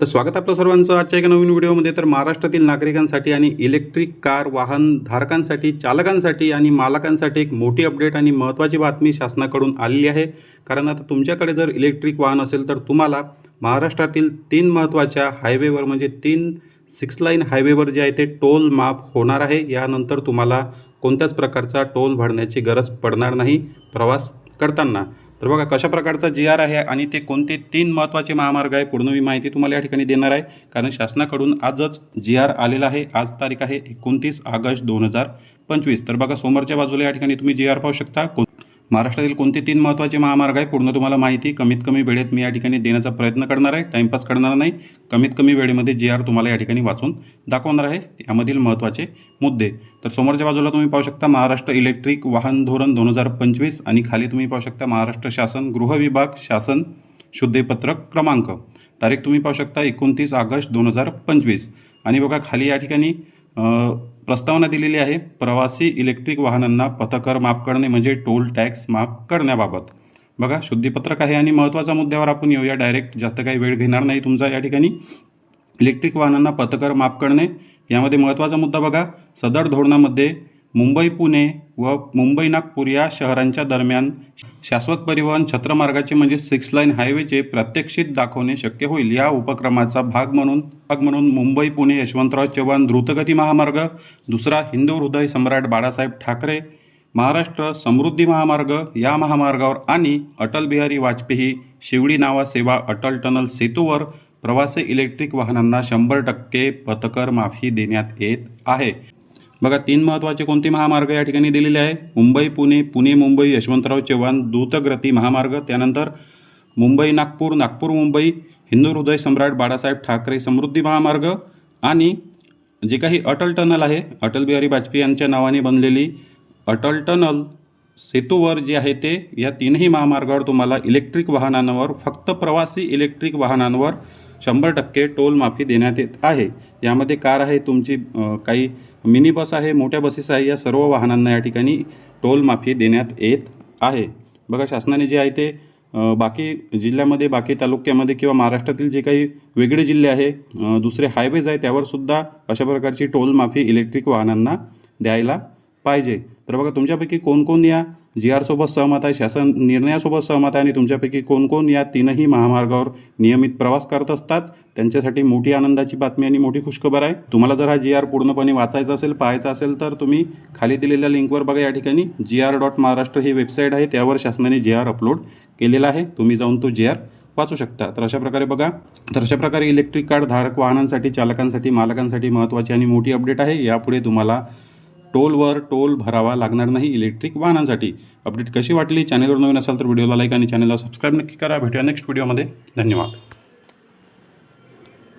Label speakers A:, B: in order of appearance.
A: तर स्वागत आपलं सर्वांचं. आजच्या एका नवीन व्हिडिओमध्ये तर महाराष्ट्रातील नागरिकांसाठी आणि इलेक्ट्रिक कार वाहन धारकांसाठी चालकांसाठी आणि मालकांसाठी एक मोठी अपडेट आणि महत्त्वाची बातमी शासनाकडून आलेली आहे. कारण आता तुमच्याकडे जर इलेक्ट्रिक वाहन असेल तर तुम्हाला महाराष्ट्रातील तीन महत्त्वाच्या हायवेवर म्हणजे तीन सिक्स लाईन हायवेवर जे आहे ते टोल माफ होणार आहे. यानंतर तुम्हाला कोणत्याच प्रकारचा टोल भरण्याची गरज पडणार नाही प्रवास करताना. तर बघा कशा प्रकारचा जी आर आहे आणि ते कोणते तीन महत्त्वाचे महामार्ग आहे पूर्ण मी माहिती तुम्हाला या ठिकाणी देणार आहे. कारण शासनाकडून आजच जी आर आलेला आहे आज तारीख आहे एकोणतीस ऑगस्ट दोन हजार पंचवीस. तर बघा समोरच्या बाजूला या ठिकाणी तुम्ही जी आर पाहू शकता. कोण महाराष्ट्रातील कोणते तीन महत्त्वाचे महामार्ग आहे पूर्ण तुम्हाला माहिती कमीत कमी वेळेत मी या ठिकाणी देण्याचा प्रयत्न करणार आहे. टाईमपास करणार नाही. कमीत कमी वेळेमध्ये जी आर तुम्हाला या ठिकाणी वाचून दाखवणार आहे. यामधील महत्त्वाचे मुद्दे. तर समोरच्या बाजूला तुम्ही पाहू शकता महाराष्ट्र इलेक्ट्रिक वाहन धोरण दोन हजार पंचवीस आणि खाली तुम्ही पाहू शकता महाराष्ट्र शासन गृह विभाग शासन शुद्धीपत्रक क्रमांक. तारीख तुम्ही पाहू शकता एकोणतीस ऑगस्ट दोन हजार पंचवीस. आणि बघा खाली या ठिकाणी प्रस्तावना दिलेली आहे प्रवासी इलेक्ट्रिक वाहनांना पथकर माफ करणे म्हणजे टोल टॅक्स माफ करण्याबाबत. बघा शुद्धीपत्रक आहे आणि महत्त्वाच्या मुद्द्यावर आपण येऊया. डायरेक्ट जास्त काही वेळ घेणार नाही तुमचा या ठिकाणी. इलेक्ट्रिक वाहनांना पथकर माफ करणे यामध्ये महत्त्वाचा मुद्दा बघा. सदर धोरणामध्ये मुंबई पुणे व मुंबई नागपूर या शहरांच्या दरम्यान शाश्वत परिवहन छत्रमार्गाचे म्हणजे सिक्स लाईन हायवेचे प्रात्यक्षित दाखवणे शक्य होईल. या उपक्रमाचा भाग म्हणून भाग म्हणून मुंबई पुणे यशवंतराव चव्हाण द्रुतगती महामार्ग दुसरा हिंदू हृदय सम्राट बाळासाहेब ठाकरे महाराष्ट्र समृद्धी महामार्ग या महामार्गावर आणि अटल बिहारी वाजपेयी शिवडी नावा सेवा अटल टनल सेतूवर प्रवासी इलेक्ट्रिक वाहनांना शंभर टक्के पथकर माफी देण्यात येत आहे. बघा तीन महत्त्वाचे कोणते महामार्ग या ठिकाणी दिलेले आहे? मुंबई पुणे पुणे मुंबई यशवंतराव चव्हाण द्रुतगती महामार्ग त्यानंतर मुंबई नागपूर नागपूर मुंबई हिंदू हृदय सम्राट बाळासाहेब ठाकरे समृद्धी महामार्ग आणि जे काही अटल टनल आहे अटल बिहारी वाजपेयी यांच्या नावाने बनलेली अटल टनल सेतूवर जे आहे ते या तीनही महामार्गावर तुम्हाला इलेक्ट्रिक वाहनांवर फक्त प्रवासी इलेक्ट्रिक वाहनांवर शंभर टक्के टोल माफी देण्यात येत आहे. यामध्ये कार आहे तुमची काही मिनी बस आहे मोठ्या बसेस आहे या सर्व वाहनांना या ठिकाणी टोल माफी देण्यात येत आहे. बघा शासनाने जे आहे ते बाकी जिल्ह्यामध्ये बाकी तालुक्यामध्ये किंवा महाराष्ट्रातील जे काही वेगळे जिल्हे आहे दुसरे हायवेज आहे त्यावर सुद्धा अशा प्रकारची टोल माफी इलेक्ट्रिक वाहनांना द्यायला पाहिजे. तर बघा तुमच्यापैकी कोणकोण या जी आरसोबत सहमत आहे शासन निर्णयासोबत सहमत आहे आणि तुमच्यापैकी कोण कोण या तीनही महामार्गावर नियमित प्रवास करत असतात त्यांच्यासाठी मोठी आनंदाची बातमी आणि मोठी खुशखबर आहे. तुम्हाला जर हा जी आर पूर्णपणे वाचायचा असेल पाहायचा असेल तर तुम्ही खाली दिलेल्या लिंकवर बघा या ठिकाणी. जी आर डॉट महाराष्ट्र ही वेबसाईट आहे त्यावर शासनाने जी आर अपलोड केलेला आहे. तुम्ही जाऊन तो जी आर वाचू शकता. तर अशा प्रकारे बघा. तर अशा प्रकारे इलेक्ट्रिक कार धारक वाहनांसाठी चालकांसाठी मालकांसाठी महत्त्वाची आणि मोठी अपडेट आहे. यापुढे तुम्हाला टोलवर टोल भरावा लागणार नाही इलेक्ट्रिक वाहनांसाठी. अपडेट कशी वाटली? चॅनलवर नवीन असाल तर व्हिडिओला लाईक आणि चॅनलला सबस्क्राईब नक्की करा. भेटूया नेक्स्ट व्हिडिओमध्ये धन्यवाद.